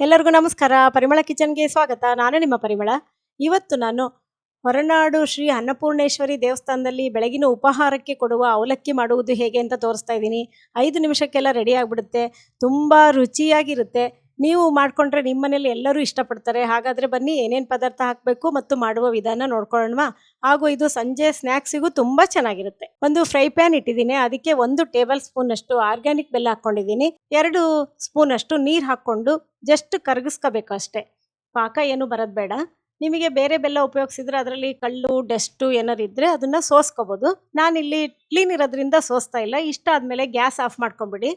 ಎಲ್ಲರಿಗೂ ನಮಸ್ಕಾರ. ಪರಿಮಳ ಕಿಚನ್ಗೆ ಸ್ವಾಗತ. ನಾನು ನಿಮ್ಮ ಪರಿಮಳ. ಇವತ್ತು ನಾನು ಹೊರನಾಡು ಶ್ರೀ ಅನ್ನಪೂರ್ಣೇಶ್ವರಿ ದೇವಸ್ಥಾನದಲ್ಲಿ ಬೆಳಗಿನ ಉಪಹಾರಕ್ಕೆ ಕೊಡುವ ಅವಲಕ್ಕಿ ಮಾಡುವುದು ಹೇಗೆ ಅಂತ ತೋರಿಸ್ತಾ ಇದ್ದೀನಿ. ಐದು ನಿಮಿಷಕ್ಕೆಲ್ಲ ರೆಡಿ ಆಗಿಬಿಡುತ್ತೆ. ತುಂಬ ರುಚಿಯಾಗಿರುತ್ತೆ. ನೀವು ಮಾಡಿಕೊಂಡ್ರೆ ನಿಮ್ಮ ಮನೇಲಿ ಎಲ್ಲರೂ ಇಷ್ಟಪಡ್ತಾರೆ. ಹಾಗಾದರೆ ಬನ್ನಿ, ಏನೇನು ಪದಾರ್ಥ ಹಾಕಬೇಕು ಮತ್ತು ಮಾಡುವ ವಿಧಾನ ನೋಡ್ಕೊಳ್ಳೋಣ ಹಾಗೂ ಇದು ಸಂಜೆ ಸ್ನ್ಯಾಕ್ಸಿಗೂ ತುಂಬ ಚೆನ್ನಾಗಿರುತ್ತೆ. ಒಂದು ಫ್ರೈ ಪ್ಯಾನ್ ಇಟ್ಟಿದ್ದೀನಿ. ಅದಕ್ಕೆ ಒಂದು ಟೇಬಲ್ ಸ್ಪೂನ್ ಅಷ್ಟು ಆರ್ಗ್ಯಾನಿಕ್ ಬೆಲ್ಲ ಹಾಕ್ಕೊಂಡಿದ್ದೀನಿ. ಎರಡು ಸ್ಪೂನ್ ಅಷ್ಟು ನೀರು ಹಾಕ್ಕೊಂಡು ಜಸ್ಟ್ ಕರಗಿಸ್ಕೋಬೇಕು ಅಷ್ಟೇ. ಪಾಕ ಏನು ಬರೋದು ಬೇಡ. ನಿಮಗೆ ಬೇರೆ ಬೆಲ್ಲ ಉಪಯೋಗಿಸಿದ್ರೆ ಅದರಲ್ಲಿ ಕಲ್ಲು, ಡಸ್ಟು ಏನಾರು ಇದ್ದರೆ ಅದನ್ನು ಸೋಸ್ಕೋಬೋದು. ನಾನಿಲ್ಲಿ ಕ್ಲೀನ್ ಇರೋದ್ರಿಂದ ಸೋಸ್ತಾ ಇಲ್ಲ. ಇಷ್ಟ ಆದಮೇಲೆ ಗ್ಯಾಸ್ ಆಫ್ ಮಾಡ್ಕೊಂಬಿಡಿ.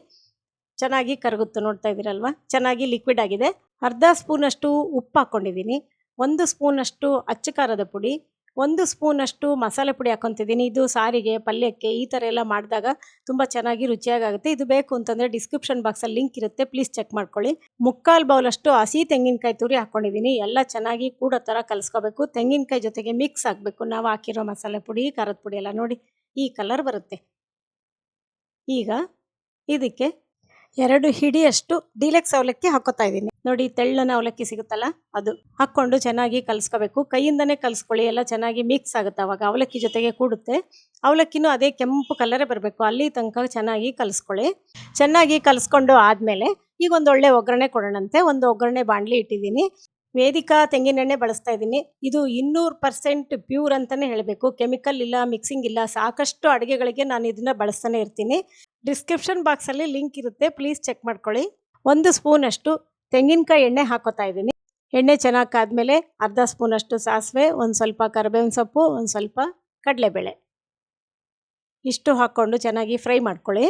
ಚೆನ್ನಾಗಿ ಕರಗುತ್ತೆ ನೋಡ್ತಾ ಇದ್ದೀರಲ್ವ? ಚೆನ್ನಾಗಿ ಲಿಕ್ವಿಡ್ ಆಗಿದೆ. ಅರ್ಧ ಸ್ಪೂನಷ್ಟು ಉಪ್ಪು ಹಾಕ್ಕೊಂಡಿದ್ದೀನಿ. ಒಂದು ಸ್ಪೂನಷ್ಟು ಅಚ್ಚ ಖಾರದ ಪುಡಿ, ಒಂದು ಸ್ಪೂನಷ್ಟು ಮಸಾಲೆ ಪುಡಿ ಹಾಕ್ಕೊತಿದ್ದೀನಿ. ಇದು ಸಾರಿಗೆ, ಪಲ್ಯಕ್ಕೆ ಈ ಥರ ಎಲ್ಲ ಮಾಡಿದಾಗ ತುಂಬ ಚೆನ್ನಾಗಿ ರುಚಿಯಾಗುತ್ತೆ ಇದು ಬೇಕು ಅಂತಂದರೆ ಡಿಸ್ಕ್ರಿಪ್ಷನ್ ಬಾಕ್ಸಲ್ಲಿ ಲಿಂಕ್ ಇರುತ್ತೆ. ಪ್ಲೀಸ್ ಚೆಕ್ ಮಾಡ್ಕೊಳ್ಳಿ. ಮುಕ್ಕಾಲು ಬೌಲಷ್ಟು ಹಸಿ ತೆಂಗಿನಕಾಯಿ ತುರಿ ಹಾಕ್ಕೊಂಡಿದ್ದೀನಿ. ಎಲ್ಲ ಚೆನ್ನಾಗಿ ಕೂಡ ಥರ ಕಲಿಸ್ಕೋಬೇಕು. ತೆಂಗಿನಕಾಯಿ ಜೊತೆಗೆ ಮಿಕ್ಸ್ ಆಗಬೇಕು ನಾವು ಹಾಕಿರೋ ಮಸಾಲೆ ಪುಡಿ, ಖಾರದ ಪುಡಿ ಎಲ್ಲ ನೋಡಿ. ಈ ಕಲರ್ ಬರುತ್ತೆ. ಈಗ ಇದಕ್ಕೆ ಎರಡು ಹಿಡಿಯಷ್ಟು ಡೀಲಕ್ಸ್ ಅವಲಕ್ಕಿ ಹಾಕೋತಾ ಇದ್ದೀನಿ. ನೋಡಿ ತೆಳ್ಳನ ಅವಲಕ್ಕಿ ಸಿಗುತ್ತಲ್ಲ, ಅದು ಹಾಕ್ಕೊಂಡು ಚೆನ್ನಾಗಿ ಕಲಿಸ್ಕೋಬೇಕು. ಕೈಯಿಂದನೇ ಕಲಿಸ್ಕೊಳ್ಳಿ, ಎಲ್ಲ ಚೆನ್ನಾಗಿ ಮಿಕ್ಸ್ ಆಗುತ್ತೆ ಅವಾಗ. ಅವಲಕ್ಕಿ ಜೊತೆಗೆ ಕೂಡುತ್ತೆ. ಅವಲಕ್ಕಿನೂ ಅದೇ ಕೆಂಪು ಕಲರೇ ಬರಬೇಕು. ಅಲ್ಲಿ ತನಕ ಚೆನ್ನಾಗಿ ಕಲಿಸ್ಕೊಳ್ಳಿ. ಚೆನ್ನಾಗಿ ಕಲಸ್ಕೊಂಡು ಆದಮೇಲೆ ಈಗ ಒಂದು ಒಳ್ಳೆ ಒಗ್ಗರಣೆ ಕೊಡೋಣಂತೆ. ಒಂದು ಒಗ್ಗರಣೆ ಬಾಣಲಿ ಇಟ್ಟಿದ್ದೀನಿ. ವೇದಿಕಾ ತೆಂಗಿನೆಣ್ಣೆ ಬಳಸ್ತಾ ಇದ್ದೀನಿ. ಇದು ಇನ್ನೂರು ಪರ್ಸೆಂಟ್ ಪ್ಯೂರ್ ಅಂತಲೇ ಹೇಳಬೇಕು. ಕೆಮಿಕಲ್ ಇಲ್ಲ ಮಿಕ್ಸಿಂಗ್ ಇಲ್ಲ, ಸಾಕಷ್ಟು ಅಡುಗೆಗಳಿಗೆ ನಾನು ಇದನ್ನು ಬಳಸ್ತಾನೆ ಇರ್ತೀನಿ. ಡಿಸ್ಕ್ರಿಪ್ಷನ್ ಬಾಕ್ಸಲ್ಲಿ ಲಿಂಕ್ ಇರುತ್ತೆ. ಪ್ಲೀಸ್ ಚೆಕ್ ಮಾಡ್ಕೊಳ್ಳಿ. ಒಂದು ಸ್ಪೂನಷ್ಟು ತೆಂಗಿನಕಾಯಿ ಎಣ್ಣೆ ಹಾಕೋತಾ ಇದ್ದೀನಿ. ಎಣ್ಣೆ ಚೆನ್ನಾಗಿ ಕಾದ್ಮೇಲೆ ಅರ್ಧ ಸ್ಪೂನಷ್ಟು ಸಾಸಿವೆ, ಒಂದು ಸ್ವಲ್ಪ ಕರಿಬೇವಿನ ಸೊಪ್ಪು, ಒಂದು ಸ್ವಲ್ಪ ಕಡಲೆಬೇಳೆ. ಇಷ್ಟು ಹಾಕ್ಕೊಂಡು ಚೆನ್ನಾಗಿ ಫ್ರೈ ಮಾಡ್ಕೊಳ್ಳಿ.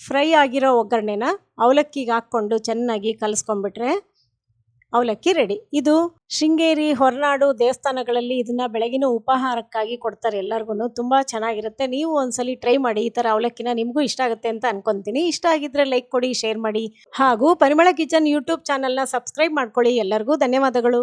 ಫ್ರೈ ಆಗಿರೋ ಒಗ್ಗರಣೆನ ಅವಲಕ್ಕಿಗೆ ಹಾಕ್ಕೊಂಡು ಚೆನ್ನಾಗಿ ಕಲಿಸ್ಕೊಂಡ್ಬಿಟ್ರೆ ಅವಲಕ್ಕಿ ರೆಡಿ. ಇದು ಶೃಂಗೇರಿ, ಹೊರನಾಡು ದೇವಸ್ಥಾನಗಳಲ್ಲಿ ಇದನ್ನ ಬೆಳಗಿನ ಉಪಹಾರಕ್ಕಾಗಿ ಕೊಡ್ತಾರೆ ಎಲ್ಲರಿಗೂ ತುಂಬ ಚೆನ್ನಾಗಿರುತ್ತೆ. ನೀವು ಒಂದ್ಸಲಿ ಟ್ರೈ ಮಾಡಿ, ಈ ಥರ ಅವಲಕ್ಕಿನ ನಿಮಗೂ ಇಷ್ಟ ಆಗುತ್ತೆ ಅಂತ ಅನ್ಕೊಂತೀನಿ. ಇಷ್ಟ ಆಗಿದ್ರೆ ಲೈಕ್ ಕೊಡಿ, ಶೇರ್ ಮಾಡಿ. ಹಾಗೂ ಪರಿಮಳ ಕಿಚನ್ ಯೂಟ್ಯೂಬ್ ಚಾನಲ್ನ ಸಬ್ಸ್ಕ್ರೈಬ್ ಮಾಡ್ಕೊಳ್ಳಿ ಎಲ್ಲರಿಗೂ. ಧನ್ಯವಾದಗಳು.